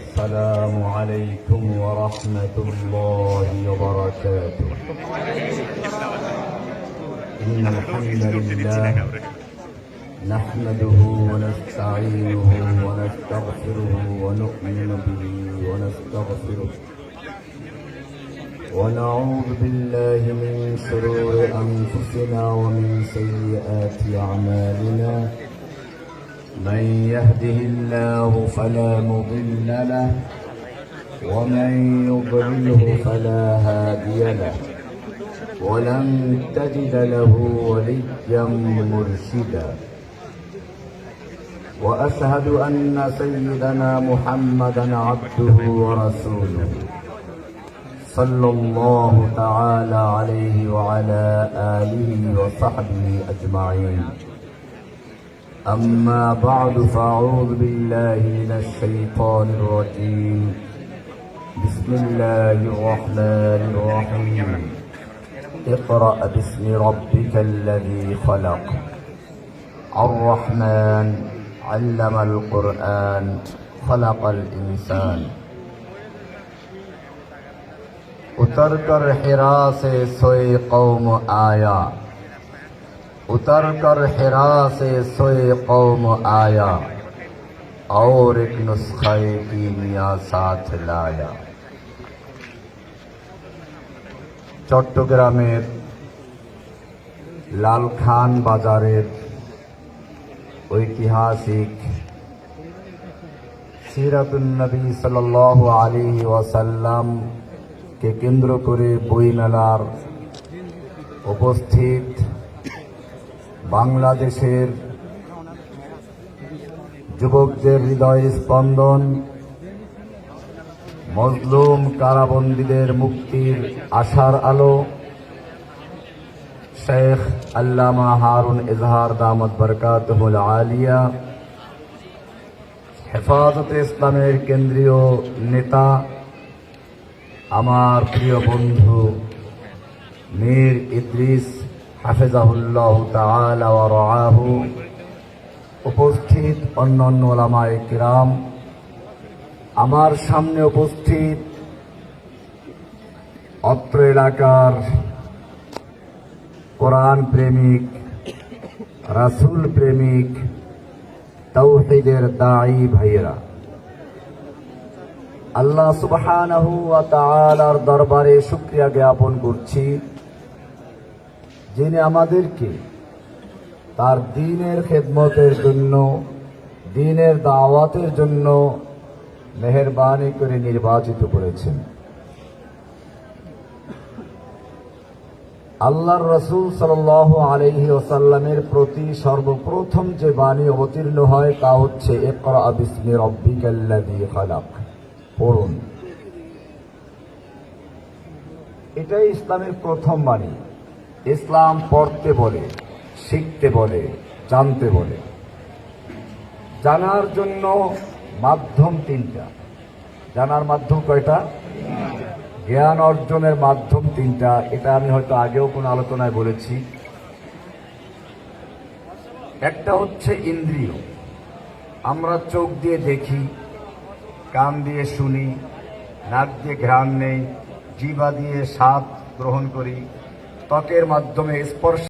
السلام عليكم ورحمة الله وبركاته. إن الحمد لله نحمده ونستعينه ونستغفره ونؤمن به ونستغفره. ونعوذ بالله من شرور أنفسنا ومن سيئات أعمالنا. من يهده الله فلا مضل له ومن يضلله فلا هادي له. ولن تجد له وليا مرشدا. وأشهد أن سيدنا محمدا عبده ورسوله صلى الله تعالى عليه وعلى آله وصحبه أجمعين. أما بعد فأعوذ بالله من الشيطان الرجيم بسم الله الرحمن الرحيم اقرأ باسم ربك الذي خلق الرحمن علم القرآن خلق الإنسان उतर कर हिरा से सोए कौम आया उतर कर हिरा से सोए कौम आया और एक नुस्खे की मियाँ साथ लाया চট্টগ্রামের লালখান বাজারের ঐতিহাসিক সিরাতুন্নবী সাল আলী ওয়াসাল্লামকে কেন্দ্র করে বইমেলার উপস্থিত বাংলাদেশের যুবকদের হৃদয় স্পন্দন, মজলুম কারাবন্দীদের মুক্তির আশার আলো, শেখ আল্লামা হারুন ইজহার দামদ বরকাতহুল আলিয়া, হেফাজতে ইসলামের কেন্দ্রীয় নেতা, আমার প্রিয় বন্ধু মীর ইদ্রিস হাফেজাহুল্লাহ রাআহু। উপস্থিত অন্যান্য ওলামায়ে কিরাম, আমার সামনে উপস্থিত অত্র এলাকার কোরআন প্রেমিক, রাসূল প্রেমিক তৌহিদের দায়ী ভাইয়েরা। আল্লাহ সুবহানাহু ওয়া দরবারে শুকরিয়া জ্ঞাপন করছি। যিনি আমাদেরকে তার দিনের খেদমতের জন্য, দিনের দাওয়াতের জন্য মেহরবানি করে নির্বাচিত করেছেন। আল্লাহর রসুল সাল আলহি ওসাল্লামের প্রতি সর্বপ্রথম যে বাণী অবতীর্ণ হয় তা হচ্ছে একরা পড়ুন। এটাই ইসলামের প্রথম বাণী। ইসলাম পড়তে বলে, শিখতে বলে, জানতে বলে। জানার জন্য মাধ্যম তিনটা। জানার মাধ্যম কয়টা? জ্ঞান অর্জনের মাধ্যম তিনটা। এটা আমি হয়তো আগেও কোনো আলোচনায় বলেছি। একটা হচ্ছে ইন্দ্রিয়। আমরা চোখ দিয়ে দেখি, কান দিয়ে শুনি, নাক দিয়ে ঘ্রাণ নেই জিবা দিয়ে স্বাদ গ্রহণ করি ত্বকের মাধ্যমে স্পর্শ